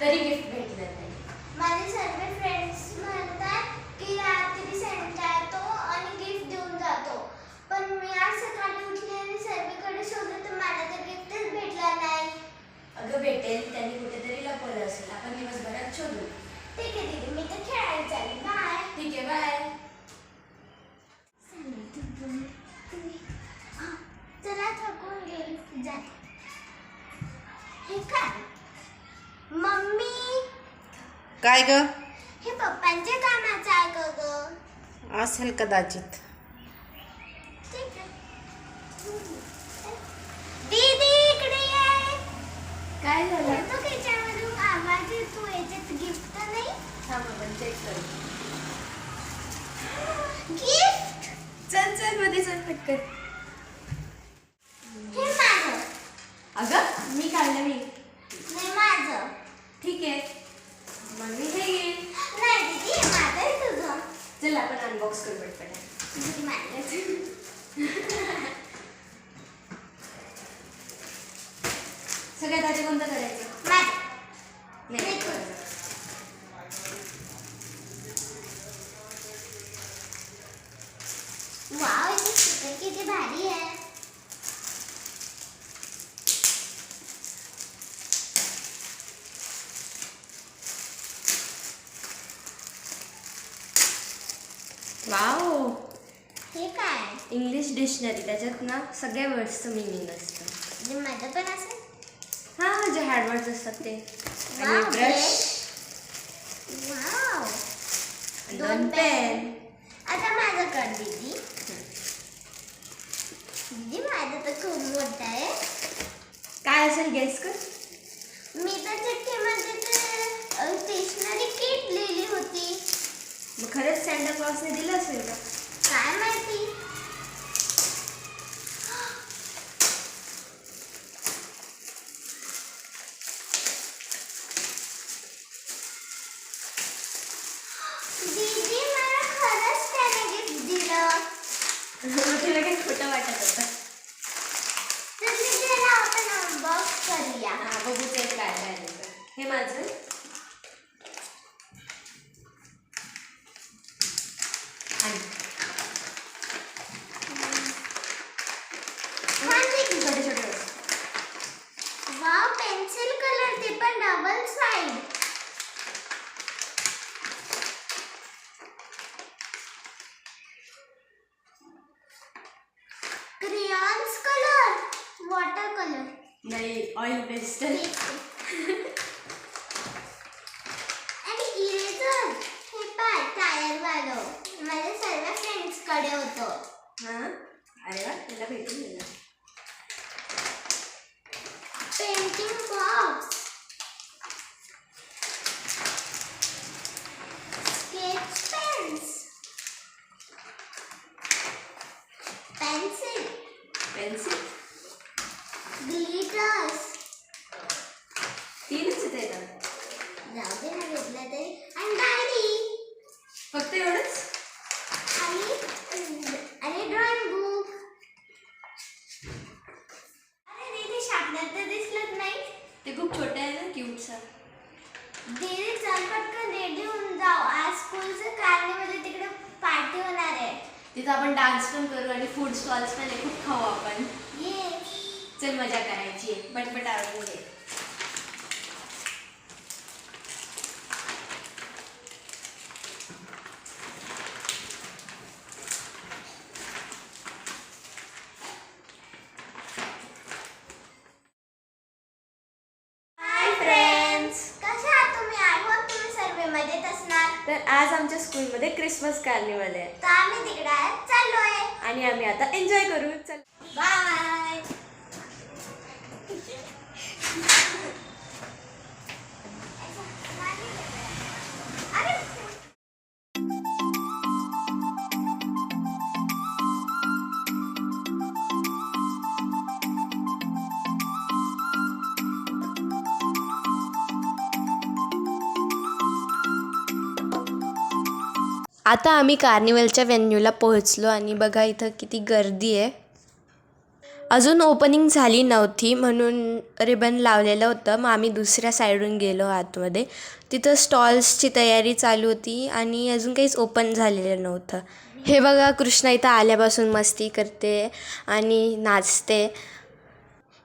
तरी गिफ्ट भेटलं नाही. माझे सर्व फ्रेंड्स म्हणतात की रात्री संडे येतो आणि गिफ्ट देऊन जातो. पण मी आज सकाळी उठले आणि सर्वीकडे शोधलं तर मला तर गिफ्टच भेटला नाही. अगं भेटेल त्यांनी कुठेतरी लपवलं असेल. आपण दिवसभरात काय ग हे पप्पांच्या कामाचं आहे का ग. असेल कदाचित. ठीक आहे. दीदी इकडे ये. काय झालं? तू त्याच्यावरून आवाज येतो याच्यात गिफ्ट नाही? थांब आपण चेक करू. गिफ्ट चल चलमध्ये चल पटकन. हे माझं. अगं मी काढलं मी नाही माझं ठीक आहे मग मी हे घेईन नाही दीदी हे माझं आहे तुझं चल आपण अनबॉक्स करू पटपट दीदी माझं सगळ्यात आधी कोणतं करायचं माझं नाही नाही. करायचं. वाव हे स्टिकर किती भारी आहे वाव. हे काय? इंग्लिश डिक्शनरी त्याच्यात ना सगळ्या वर्ड्सचं मिनिंग असतं. म्हणजे माझं पण असेल? हां जे हॅडवर्ड्स असतात ते. आणि वाव, ब्रश वाव. दोन दोन पेन आता माझं कर दीदी. दीदी माझं तर खूप मोठं आहे. काय असेल गेस कर. मी तर चिठ्ठीमध्ये तर स्टेशनरी किट लिहिली होती. मग खरंच सँटा क्लॉसने दिलं असेल का? काय माहिती दीदी मला खरंच त्याने गिफ्ट दिलं मग तुला काही खोटं वाटत होतं तर दीदी याला आपण अनबॉक्स करूया हा बघू ते काय काय आहे ते. हे माझं आणि छान दिसतं. छोटे छोटे वस्तू. वाव पेन्सिल कलर ते पण double side crayons colour water colour नाही ऑइल पेस्टल आणि इरेझर हे पाय टायर वालो. माझ्या सर्व फ्रेंड्सकडे होतं हां? घेतलं आणि डायरी फक्त एवढंच? आणि आणि ड्रॉइंग बुक अरे दीदी शार्पनर तर दिसलंच नाही. ते खूप छोटे आहे ना क्यूटसा दीदी चल पटकन रेडी होऊन जाऊ. आज स्कूलचं कार्निवल तिकडे पार्टी होणार आहे. तिथं आपण डान्स पण करू आणि फूड स्टॉल्स पण आहे खूप खाऊ आपण. ये चल मजा करायची पटपट आवडून घे. तर आज आमच्या स्कूलमध्ये क्रिसमस कार्निवल आहे. तर आम्ही तिकडे आहे चाललोय. आणि आम्ही आता एन्जॉय करू. चल. आता आम्ही कार्निवलच्या व्हेन्यूला पोहोचलो आणि बघा इथं किती गर्दी आहे. अजून ओपनिंग झाली नव्हती म्हणून रिबन लावलेलं होतं. मग आम्ही दुसऱ्या साईडून गेलो आतमध्ये. तिथं स्टॉल्सची तयारी चालू होती आणि अजून काहीच ओपन झालेलं नव्हतं. हे बघा कृष्णा इथं आल्यापासून मस्ती करते आणि नाचते.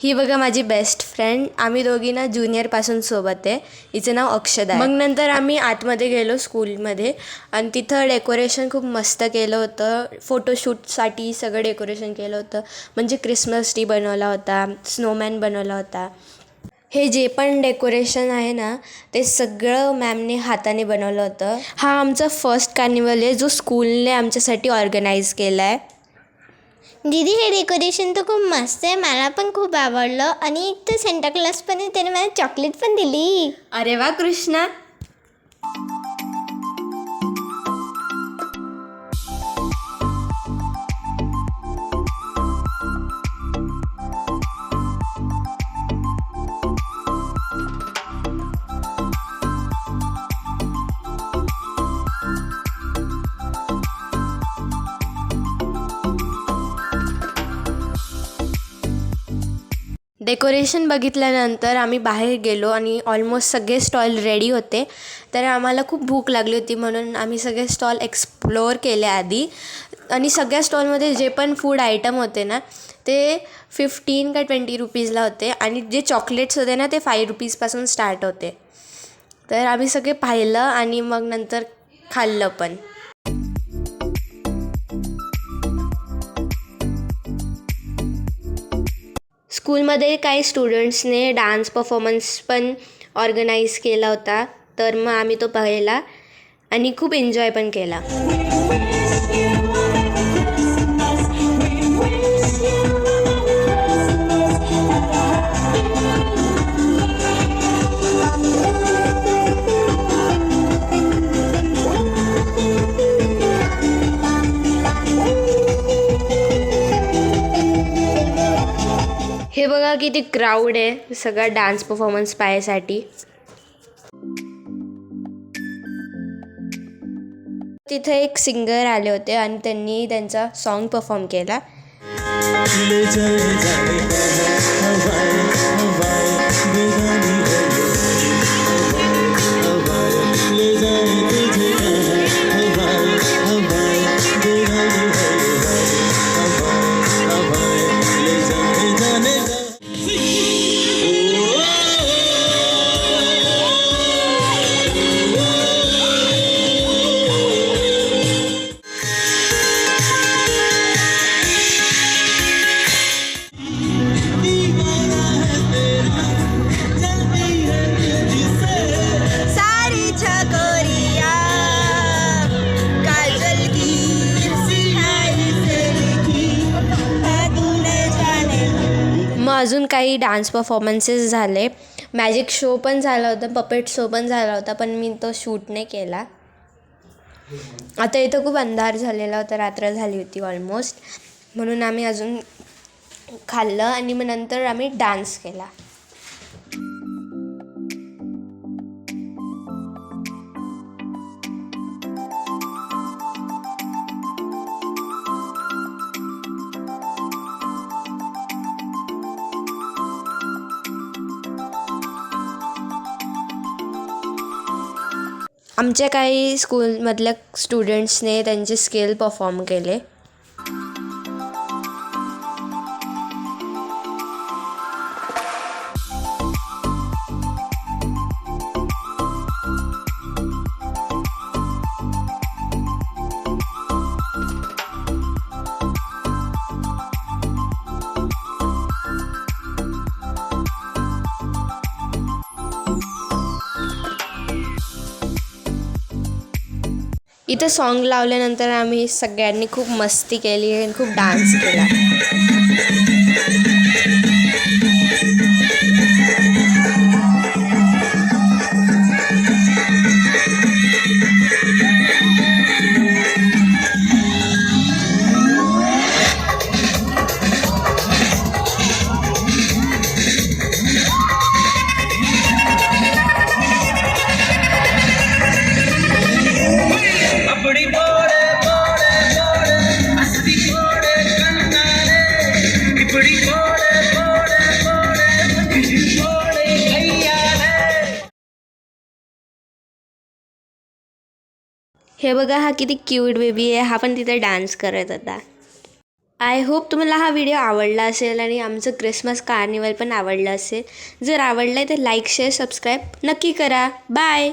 ही बघा माझी बेस्ट फ्रेंड आम्ही दोघी ना ज्युनियरपासून सोबत आहे. हिचं नाव अक्षदा आहे. मग नंतर आम्ही आतमध्ये गेलो स्कूलमध्ये आणि तिथं डेकोरेशन खूप मस्त केलं होतं. फोटोशूटसाठी सगळं डेकोरेशन केलं होतं. म्हणजे क्रिसमस ट्री बनवला होता स्नोमॅन बनवला होता. हे जे पण डेकोरेशन आहे ना ते सगळं मॅमने हाताने बनवलं होतं. हा आमचा फर्स्ट कार्निवल आहे जो स्कूलने आमच्यासाठी ऑर्गनाईज केला आहे दीदी हे डेकोरेशन तर खूप मस्त आहे. मला पण खूप आवडलं. आणि एक तर सेंटा क्लास पण आहे. त्याने मला चॉकलेट पण दिली. अरे वा कृष्णा. डेकोरेशन बघितल्यानंतर आम्ही बाहेर गेलो आणि ऑलमोस्ट सगळे स्टॉल रेडी होते. तर आम्हाला खूप भूक लागली होती म्हणून आम्ही सगळे स्टॉल एक्सप्लोअर केले आधी. आणि सगळ्या स्टॉलमध्ये जे पण फूड आयटम होते ना ते फिफ्टीन का ट्वेंटी रुपीजला होते. आणि जे चॉकलेट्स होते ना ते फाय रुपीजपासून स्टार्ट होते. तर आम्ही सगळे पाहिलं आणि मग नंतर खाल्लं पण. स्कूलमध्ये काही स्टुडंट्सने डान्स परफॉर्मन्स पण ऑर्गनाईज केला होता तर मग आम्ही तो पाहिला आणि खूप एन्जॉय पण केला. इथे बघा किती क्राऊड आहे. सगळा डान्स परफॉर्मन्स पाहायसाठी. तिथे एक सिंगर आले होते आणि त्यांनी त्यांचा सॉन्ग परफॉर्म केला. अजून काही डान्स परफॉर्मन्सेस झाले. मॅजिक शो पण झाला होता पपेट शो पण झाला होता पण मी तो शूट नाही केला. आता इथं खूप अंधार झालेला होता रात्र झाली होती ऑलमोस्ट म्हणून आम्ही अजून खाल्लं आणि मग नंतर आम्ही डान्स केला. आमच्या काही स्कूलमधल्या स्टुडंट्सने त्यांचे स्किल परफॉर्म केले. इथं सॉन्ग लावल्यानंतर आम्ही सगळ्यांनी खूप मस्ती केली आणि खूप डान्स केला. हे बघा हा किती क्यूट बेबी आहे. हा पण तिथे डान्स करत होता. आय होप तुम्हाला हा व्हिडिओ आवडला असेल आणि आमचं क्रिसमस कार्निवल पण आवडलं असेल. जर आवडलं आहे तर लाईक शेअर सबस्क्राईब नक्की करा. बाय